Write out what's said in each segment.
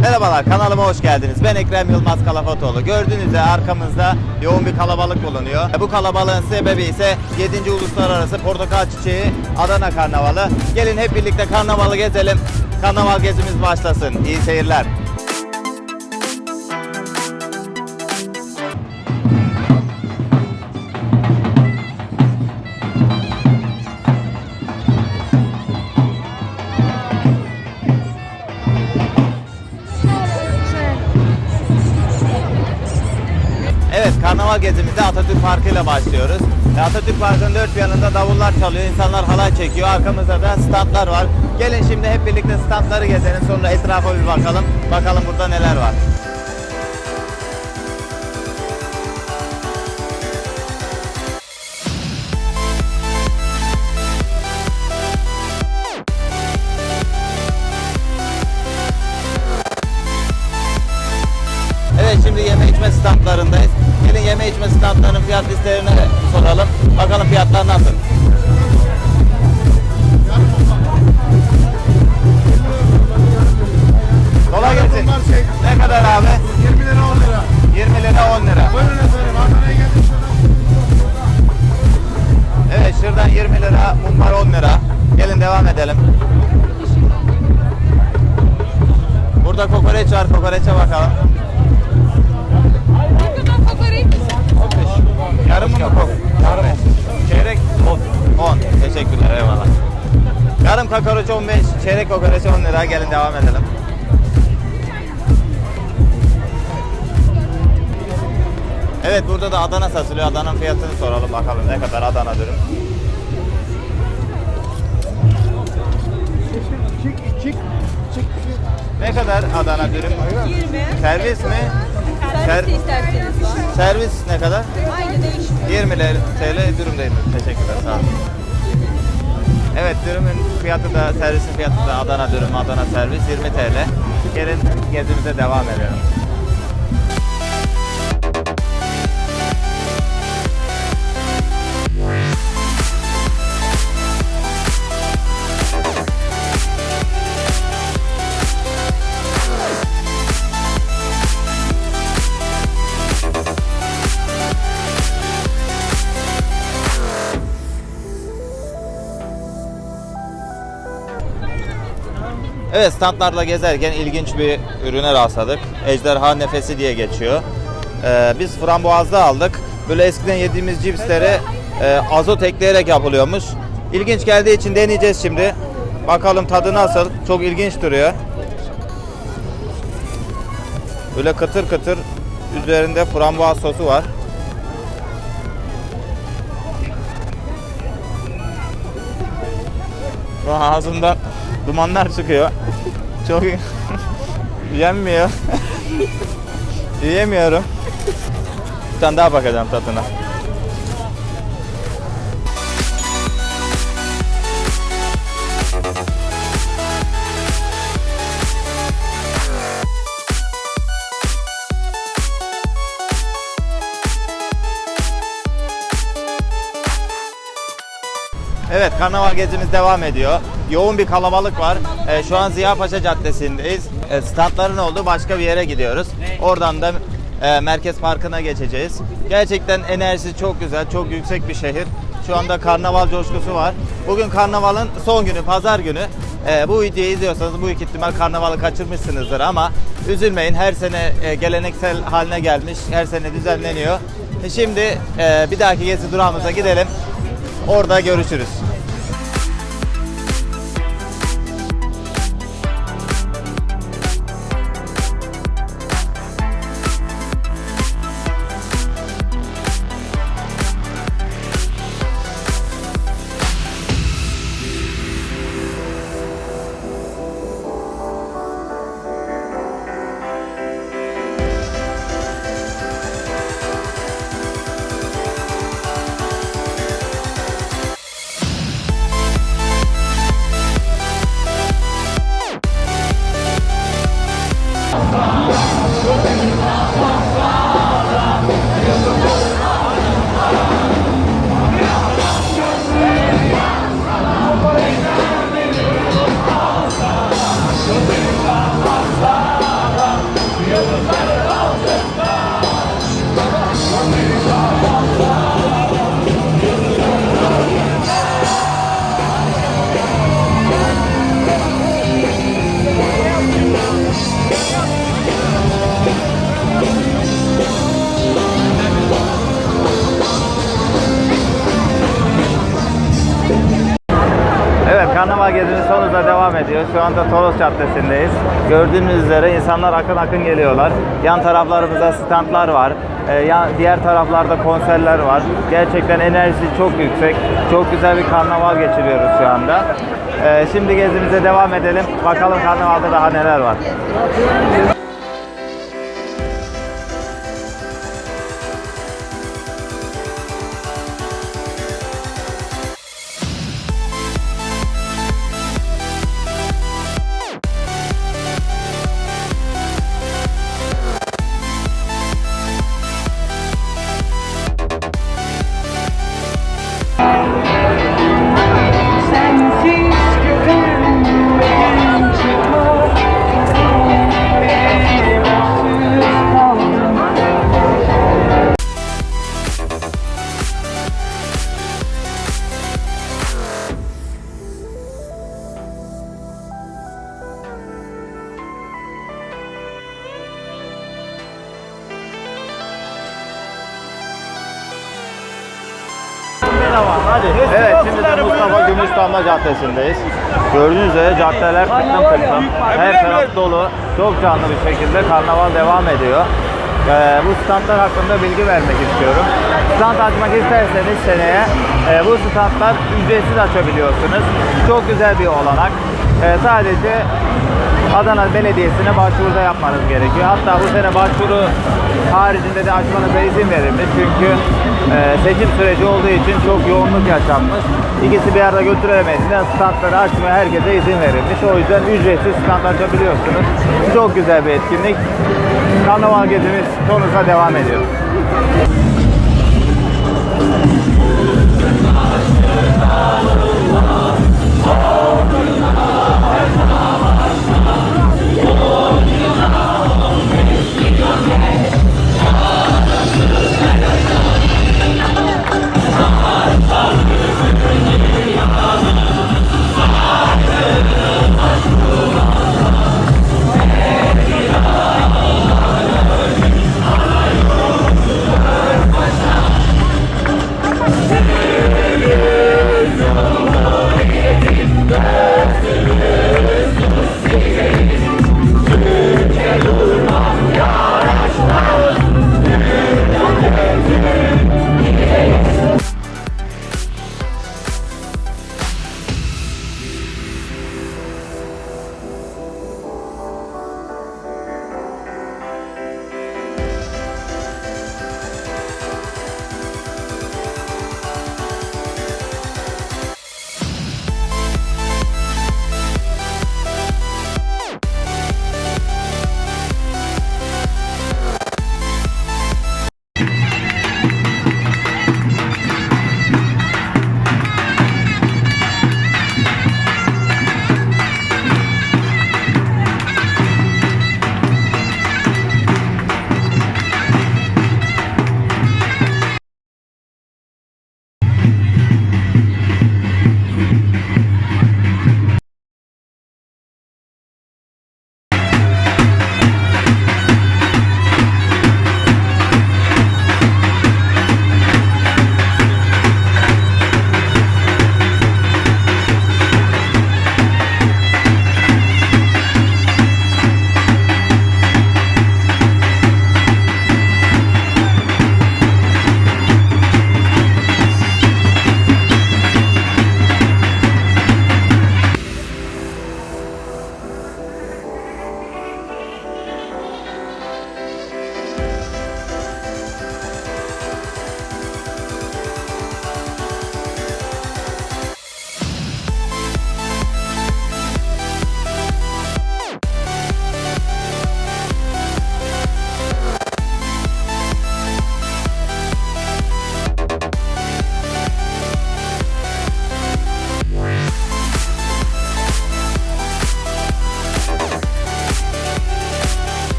Merhabalar kanalıma hoş geldiniz. Ben Ekrem Yılmaz Kalafatoğlu. Gördüğünüz üzere arkamızda yoğun bir kalabalık bulunuyor. Bu kalabalığın sebebi ise 7. Uluslararası Portakal Çiçeği Adana Karnavalı. Gelin hep birlikte karnavalı gezelim. Karnaval gezimiz başlasın. İyi seyirler. Karnaval gezimize Atatürk Parkı ile başlıyoruz. E, Atatürk Parkı'nın dört bir yanında davullar çalıyor, insanlar halay çekiyor. Arkamızda da standlar var. Gelin şimdi hep birlikte standları gezelim sonra etrafa bir bakalım. Bakalım burada neler var. Kokoreç var, kokoreçe bakalım. Ne kadar kokoreç? Yarım mı kok? Yarım. Çeyrek 10. 10. Teşekkürler eyvallah. Yarım kokoreç 15, çeyrek kokoreç 10 lira. Gelin devam edelim. Evet burada da Adana satılıyor. Adana'nın fiyatını soralım bakalım ne kadar Adana dürüm. Çık, çık, çık. Ne kadar Adana dürüm? 20. Servis mi? Ser- Servis isterseniz var. Servis ne kadar? Aynı değişmiyor. 20 TL dürüm değil? Teşekkürler sağ olun. Evet dürümün fiyatı da servisin fiyatı da Adana dürüm, Adana servis 20 TL. Gelin gezimize devam edelim. Evet standlarla gezerken ilginç bir ürüne rastladık. Ejderha nefesi diye geçiyor. Ee, biz frambuazda aldık. Böyle eskiden yediğimiz cipsleri e, azot ekleyerek yapılıyormuş. İlginç geldiği için deneyeceğiz şimdi. Bakalım tadı nasıl. Çok ilginç duruyor. Böyle kıtır kıtır üzerinde frambuaz sosu var. Ağzımdan dumanlar çıkıyor. Çok yenmiyor. Yiyemiyorum. Bir tane daha bakacağım tadına. Evet karnaval gezimiz devam ediyor. Yoğun bir kalabalık var. Ee, şu an Ziyapaşa Caddesi'ndeyiz. Ee, standların olduğu başka bir yere gidiyoruz. Oradan da e, Merkez Parkı'na geçeceğiz. Gerçekten enerjisi çok güzel, çok yüksek bir şehir. Şu anda karnaval coşkusu var. Bugün karnavalın son günü, pazar günü. Ee, bu videoyu izliyorsanız büyük ihtimal karnavalı kaçırmışsınızdır ama üzülmeyin her sene e, geleneksel haline gelmiş, her sene düzenleniyor. E, Şimdi e, bir dahaki gezi durağımıza gidelim. Orada görüşürüz. Gezimiz son hızla devam ediyor. Şu anda Toros Caddesi'ndeyiz. Gördüğünüz üzere insanlar akın akın geliyorlar. Yan taraflarımızda standlar var. Ee, diğer taraflarda konserler var. Gerçekten enerjisi çok yüksek. Çok güzel bir karnaval geçiriyoruz şu anda. Ee, şimdi gezimize devam edelim. Bakalım karnavalda daha neler var. Gümüşdamla Caddesi'ndeyiz. Gördüğünüz üzere caddeler tıklım tıklım. Her taraf dolu. Çok canlı bir şekilde karnaval devam ediyor. Ee, bu standlar hakkında bilgi vermek istiyorum. Stand açmak isterseniz seneye e, bu standlar ücretsiz açabiliyorsunuz. Çok güzel bir olanak. Ee, sadece Adana Belediyesi'ne başvuruda yapmanız gerekiyor. Hatta bu sene başvuru haricinde de açmanıza izin verilmiş. Çünkü e, seçim süreci olduğu için çok yoğunluk yaşanmış. İkisi bir arada götürülemediğinden standları açmaya herkese izin verilmiş. O yüzden ücretsiz stand açabiliyorsunuz. Çok güzel bir etkinlik. Karnaval gezimiz sonuza devam ediyor. Thank you.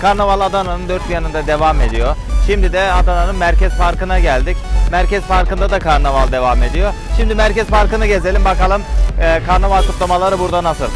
Karnaval Adana'nın dört yanında devam ediyor. Şimdi de Adana'nın Merkez Parkı'na geldik. Merkez Parkı'nda da karnaval devam ediyor. Şimdi Merkez Parkı'nı gezelim bakalım e, karnaval kutlamaları burada nasıl?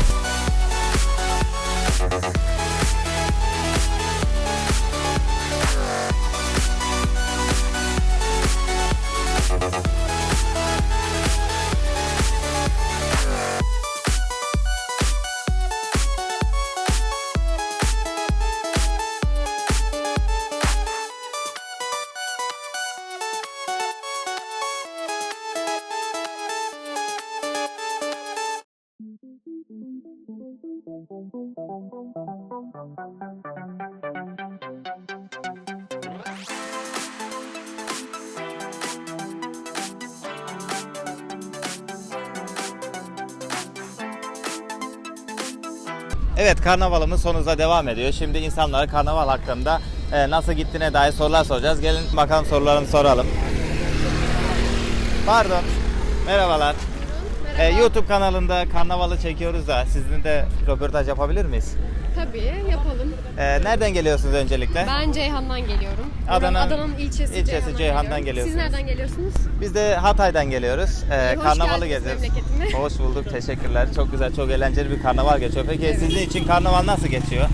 Evet karnavalımız sonunda devam ediyor. Şimdi insanlara karnaval hakkında e, nasıl gittiğine dair sorular soracağız. Gelin bakalım sorularını soralım. Pardon. Merhabalar. E, YouTube kanalında karnavalı çekiyoruz da sizin de röportaj yapabilir miyiz? Tabii yapalım. E, nereden geliyorsunuz öncelikle? Ben Ceyhan'dan geliyorum. Adana- Adana'nın ilçesi, ilçesi Ceyhan'dan geliyorum. geliyorsunuz. Siz nereden geliyorsunuz? Biz de Hatay'dan geliyoruz. E, Ee, hoş karnavalı geldiniz geziyoruz. memleketime. Hoş bulduk. Teşekkürler. Çok güzel, çok eğlenceli bir karnaval geçiyor. Peki sizin için karnaval nasıl geçiyor?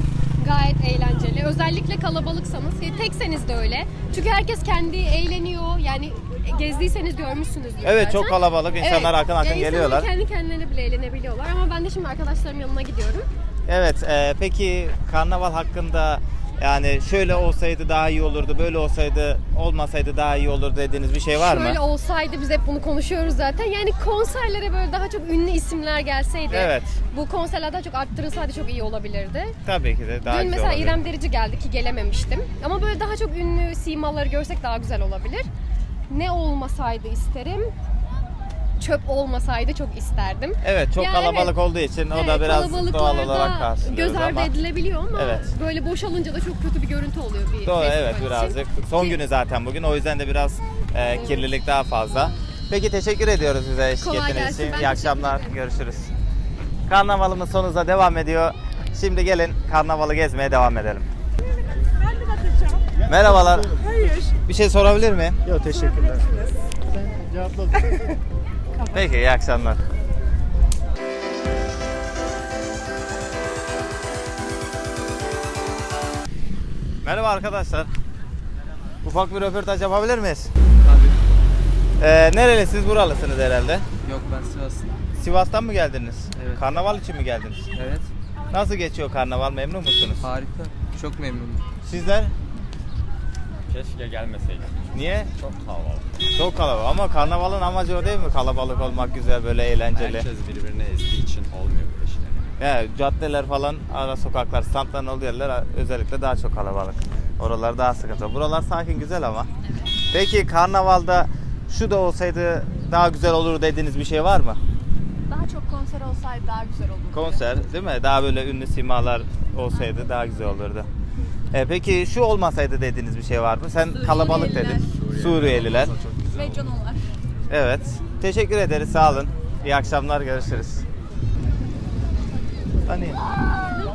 Gayet eğlenceli. Özellikle kalabalıksanız, e, tekseniz de öyle. Çünkü herkes kendi eğleniyor. Yani gezdiyseniz görmüşsünüzdür Evet, zaten. çok kalabalık. İnsanlar akın akın Ya insanlar geliyorlar. kendi kendilerine bile eğlenebiliyorlar. Ama ben de şimdi arkadaşlarım yanına gidiyorum. Evet, e, peki karnaval hakkında yani şöyle olsaydı daha iyi olurdu, böyle olsaydı olmasaydı daha iyi olur dediğiniz bir şey var Şöyle mı? olsaydı biz hep bunu konuşuyoruz zaten. Yani konserlere böyle daha çok ünlü isimler gelseydi. Evet. Bu konserler daha çok arttırılsaydı çok iyi olabilirdi. Tabii ki de daha Dün mesela olurdu. İrem Derici geldi ki gelememiştim. Ama böyle daha çok ünlü simaları görsek daha güzel olabilir. Ne olmasaydı isterim. Çöp olmasaydı çok isterdim. Evet, çok Yani kalabalık evet. olduğu için o da Evet, biraz doğal olarak karşılıyoruz göz ardı ama. edilebiliyor ama Evet. böyle boşalınca da çok kötü bir görüntü oluyor bir Doğru, evet için. birazcık. Son Ki- günü zaten bugün. O yüzden de biraz e, kirlilik daha fazla. Peki teşekkür ediyoruz bize eşlik ettiğiniz için. ben İyi akşamlar. Görüşürüz. Karnavalımız sonunda devam ediyor. Şimdi gelin karnavalı gezmeye devam edelim. Merhabalar. Hayır. Bir şey sorabilir miyim? Yok teşekkürler. Sen cevapla. Peki iyi akşamlar. Merhaba arkadaşlar. Ufak bir röportaj yapabilir miyiz? Tabii. Ee, nerelisiniz? Buralısınız herhalde. Yok ben Sivaslıyım. Sivas'tan mı geldiniz? Evet. Karnaval için mi geldiniz? Evet. Nasıl geçiyor karnaval? Memnun musunuz? Harika. Çok memnunum. Sizler? Keşke gelmeseydik. Niye? Çok kalabalık. Çok kalabalık ama karnavalın amacı o değil mi? Kalabalık olmak güzel böyle eğlenceli. Herkes birbirini ezdiği için olmuyor böyle şeyler. Ya caddeler falan, ara sokaklar, standların olduğu yerler özellikle daha çok kalabalık. Oralar daha sıkıntı. Buralar sakin güzel ama. Peki karnavalda şu da olsaydı daha güzel olur dediğiniz bir şey var mı? Daha çok konser olsaydı daha güzel olurdu. Konser değil mi? Daha böyle ünlü simalar olsaydı daha güzel olurdu. E, peki şu olmasaydı dediğiniz bir şey var mı? Sen kalabalık dedin. Suriyeliler. Ve canolar. Evet. Teşekkür ederiz. Sağ olun. İyi akşamlar. Görüşürüz. Hani.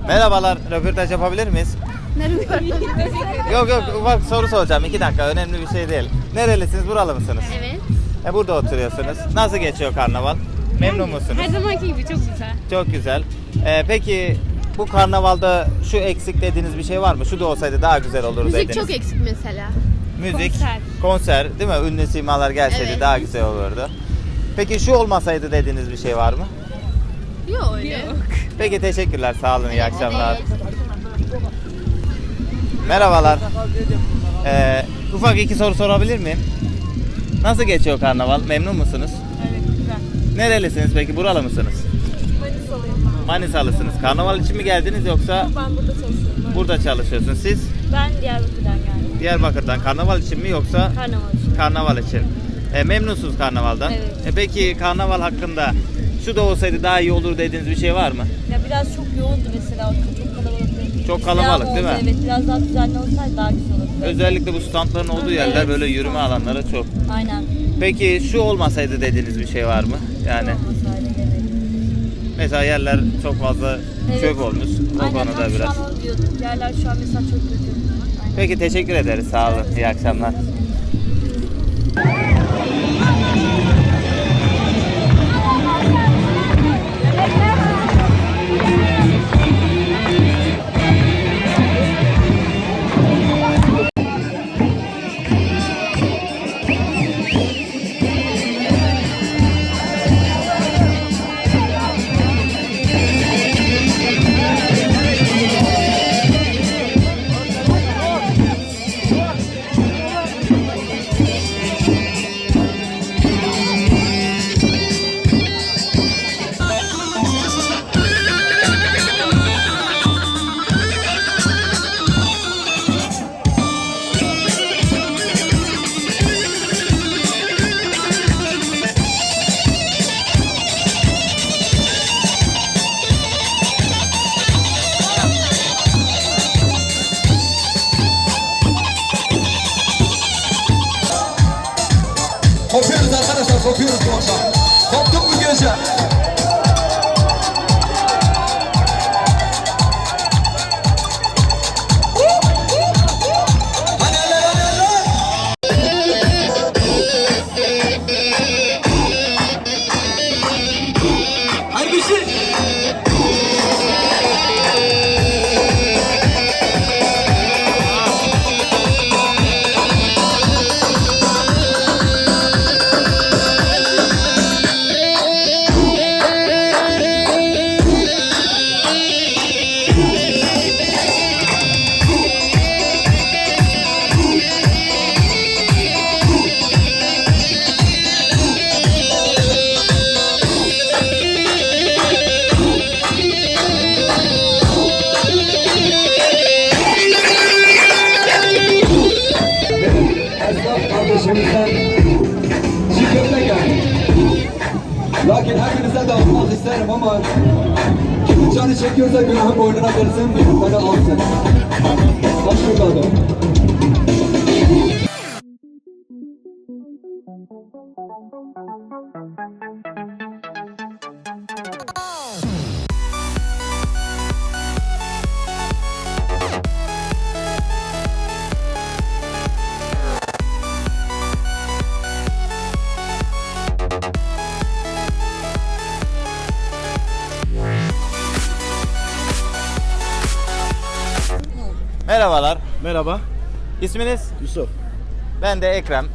Merhabalar. Röportaj yapabilir miyiz? Yok yok ufak soru soracağım. iki dakika. Önemli bir şey değil. Nerelisiniz? Buralı mısınız? Evet. E, burada oturuyorsunuz. Nasıl geçiyor karnaval? Memnun musunuz? Her zamanki gibi çok güzel. Çok güzel. E, peki bu karnavalda şu eksik dediğiniz bir şey var mı? Şu da olsaydı daha güzel olur Müzik dediniz. çok eksik mesela. Müzik, Konser. konser değil mi? Ünlü simalar gelseydi Evet. daha güzel olurdu. Peki şu olmasaydı dediğiniz bir şey var mı? Yok öyle. Peki teşekkürler. Sağ olun. iyi akşamlar. Merhabalar. Ee, ufak iki soru sorabilir miyim? Nasıl geçiyor karnaval? Memnun musunuz? Evet güzel. Nerelisiniz peki? Buralı mısınız? Manisalısınız. Karnaval için mi geldiniz yoksa ben. burada çalışıyorum. burada çalışıyorsunuz? Siz Ben Diyarbakır'dan geldim. Diyarbakır'dan karnaval için mi yoksa Karnaval için. karnaval için? E, memnunsunuz karnavaldan. Evet. E, peki karnaval hakkında şu da olsaydı daha iyi olur dediğiniz bir şey var mı? Ya biraz çok yoğundu mesela. Çok kalabalık. Çok kalabalık değil mi? Evet biraz daha düzenli olsaydı daha güzel olurdu. Özellikle bu standların olduğu yerler Evet. böyle yürüme alanları çok. Aynen. Peki şu olmasaydı dediğiniz bir şey var mı? Yani. Mesela yerler çok fazla çöp olmuş. O Aynen konuda ben şu biraz. an onu diyordum. Yerler şu an mesela çok kötü. Aynen. Peki teşekkür ederiz. Sağ olun. İyi akşamlar. Lakin hepinize dağıtmak isterim ama kimin canı çekiyorsa günahın boynuna bir yukarı alsın. Hoş bulduk. Merhabalar. İsminiz? Yusuf. Ben de Ekrem.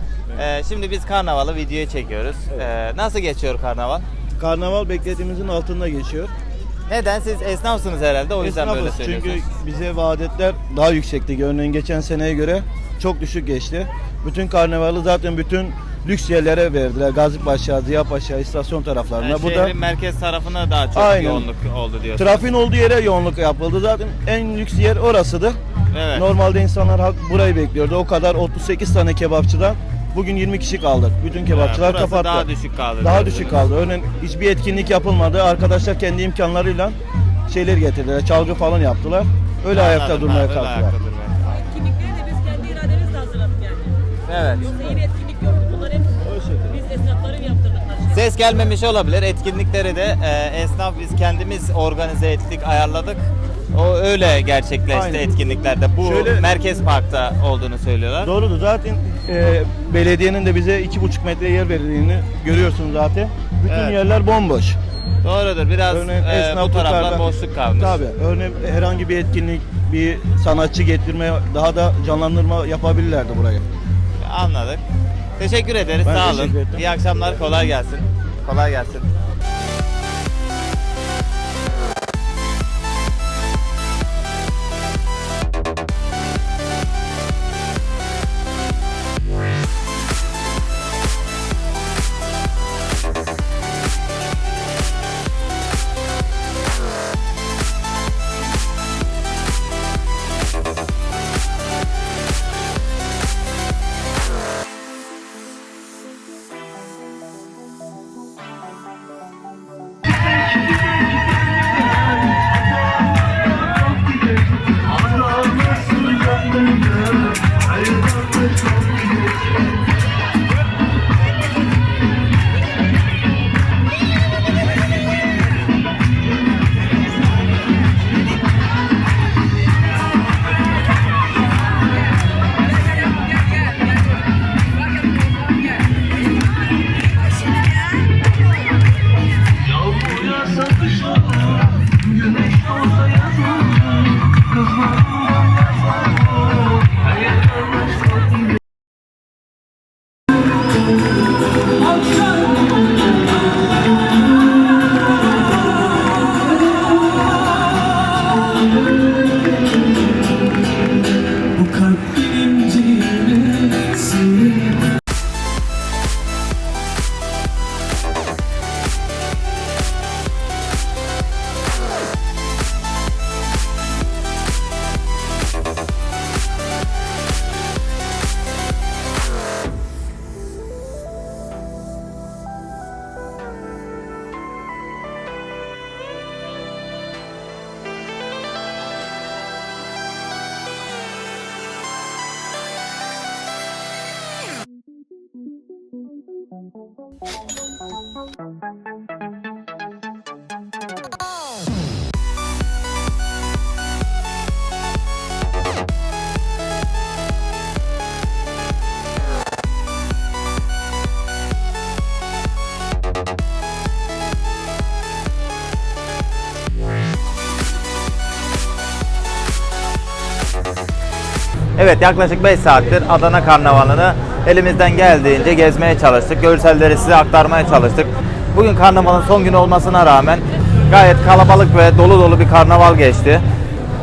Ee, şimdi biz karnavalı videoyu çekiyoruz. Ee, nasıl geçiyor karnaval? Karnaval beklediğimizin altında geçiyor. Neden? Siz esnafsınız herhalde o yüzden böyle Esnafız söylüyorsunuz. çünkü bize vaadetler daha yüksekti. Örneğin geçen seneye göre çok düşük geçti. Bütün karnavalı zaten bütün lüks yerlere verdiler. Gazipaşa, Ziyapaşa, istasyon taraflarına. Yani Bu da şehrin merkez tarafına daha çok Aynen. yoğunluk oldu diyorsunuz. trafiğin olduğu yere yoğunluk yapıldı. Zaten en lüks yer orasıdır. Evet. Normalde insanlar burayı bekliyordu. O kadar 38 tane kebapçıdan bugün 20 kişi kaldık. Bütün kebapçılar Burası kapattı. daha düşük kaldı Daha diyorsunuz. düşük kaldı. Örneğin hiçbir etkinlik yapılmadı. Arkadaşlar kendi imkanlarıyla şeyler getirdiler. Çalgı falan yaptılar. Öyle ayakta Anladım, durmaya kalktılar. ayakta durmaya. Etkinlikleri de biz kendi irademizle hazırladık yani. Evet. Yoksa iyi bir etkinlik yoktu. Bunlar hep biz esnafların yaptırdık her şeyi. Ses gelmemiş olabilir. Etkinlikleri de e, esnaf biz kendimiz organize ettik, ayarladık. O öyle gerçekleşti Aynen. etkinliklerde. Bu Şöyle- Merkez Park'ta olduğunu söylüyorlar. Doğrudur. Zaten e, belediyenin de bize iki buçuk metre yer verildiğini görüyorsunuz zaten. Bütün Evet. yerler bomboş. Doğrudur. Biraz Örneğin e, bu esnaflıklardan- taraflar boşluk kalmış. Tabii. Örneğin herhangi bir etkinlik, bir sanatçı getirme, daha da canlandırma yapabilirlerdi burayı. Anladık. Teşekkür ederiz. Ben Sağ olun. teşekkür ederim. İyi akşamlar. Kolay gelsin. Kolay gelsin. Evet yaklaşık 5 saattir Adana Karnavalı'nı elimizden geldiğince gezmeye çalıştık. Görselleri size aktarmaya çalıştık. Bugün karnavalın son günü olmasına rağmen gayet kalabalık ve dolu dolu bir karnaval geçti.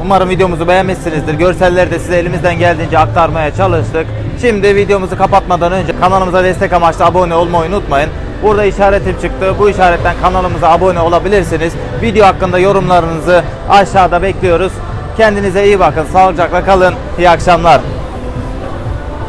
Umarım videomuzu beğenmişsinizdir. Görselleri de size elimizden geldiğince aktarmaya çalıştık. Şimdi videomuzu kapatmadan önce kanalımıza destek amaçlı abone olmayı unutmayın. Burada işaretim çıktı. Bu işaretten kanalımıza abone olabilirsiniz. Video hakkında yorumlarınızı aşağıda bekliyoruz. Kendinize iyi bakın. Sağlıcakla kalın. İyi akşamlar.